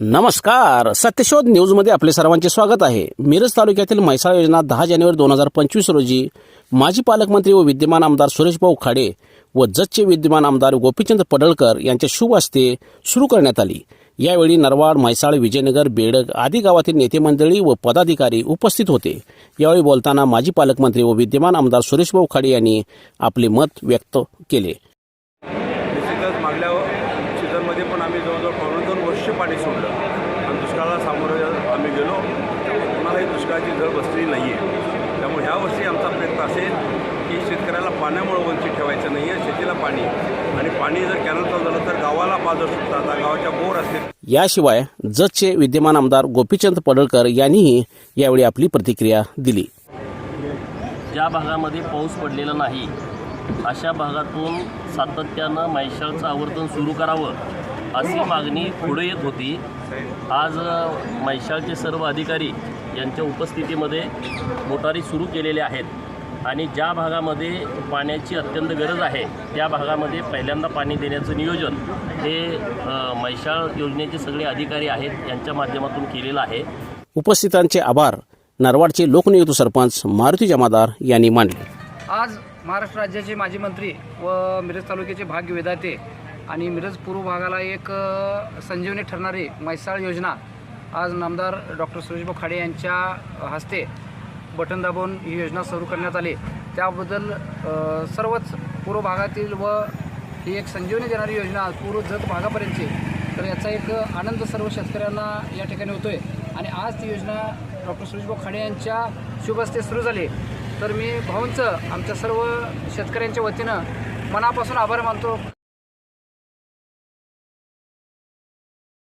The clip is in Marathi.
नमस्कार. सत्यशोध न्यूजमध्ये आपले सर्वांचे स्वागत आहे. मिरज तालुक्यातील म्हैसाळ योजना दहा जानेवारी दोन हजार पंचवीस रोजी माजी पालकमंत्री व विद्यमान आमदार सुरेशभाऊ खाडे व जतचे विद्यमान आमदार गोपीचंद पडळकर यांच्या शुभ हस्ते सुरू करण्यात आली. यावेळी नरवाड म्हैसाळ विजयनगर बेडग आदी गावातील नेते मंडळी व पदाधिकारी उपस्थित होते. यावेळी बोलताना माजी पालकमंत्री व विद्यमान आमदार सुरेशभाऊ खाडे यांनी आपले मत व्यक्त केले. पण आम्ही जवळजवळ पावणे दोन वर्ष पाणी सोडलं. आणि दुष्काळाला सामोरं आम्ही गेलो. त्यामुळे कुणालाही दुष्काळाची झळ बसलेली नाही आहे त्यामुळे ह्या वर्षी आमचा प्रयत्न असेल की शेतकऱ्याला पाण्यामुळे वंचित ठेवायचं नाही आहे शेतीला पाणी. आणि पाणी जर कॅनल चालू झालं तर गावाला पाजर सुटतात आता गावाच्या बोर असतील. याशिवाय जतचे विद्यमान आमदार गोपीचंद पडळकर यांनीही यावेळी आपली प्रतिक्रिया दिली. ज्या भागामध्ये पाऊस पडलेला नाही अशा भागातून सातत्यानं मैशाळचं आवर्तन सुरू करावं. अशी मागणी पुढे येत होती. आज मैशाळचे सर्व अधिकारी यांच्या उपस्थितीमध्ये मोटारी सुरू केलेल्या आहेत आणि ज्या भागामध्ये पाण्याची अत्यंत गरज आहे त्या भागामध्ये पहिल्यांदा पाणी देण्याचं नियोजन हे मैशाळ योजनेचे सगळे अधिकारी आहेत यांच्या माध्यमातून केलेलं आहे. उपस्थितांचे आभार. नरवाडचे लोकनियुक्त सरपंच मारुती जमादार यांनी मानले. आज महाराष्ट्र राज्याचे माजी मंत्री व मिरज तालुक्याचे भाग्य वेदाते आणि मिरज पूर्व भागाला एक संजीवनी ठरणारी म्हैसाळ योजना आज नामदार डॉक्टर सुरेशभाऊ खाडे यांच्या हस्ते बटन दाबून ही योजना सुरू करण्यात आली. त्याबद्दल सर्वच पूर्व भागातील व ही एक संजीवनी देणारी योजना पूर्व जत भागापर्यंतची. तर याचा एक आनंद सर्व शेतकऱ्यांना या ठिकाणी होतो आहे आणि आज ती योजना डॉक्टर सुरेशभाऊ खाडे यांच्या शुभ हस्ते सुरू झाली. तर मी भाऊंचं आमच्या सर्व शेतकऱ्यांच्या वतीनं मनापासून आभार मानतो.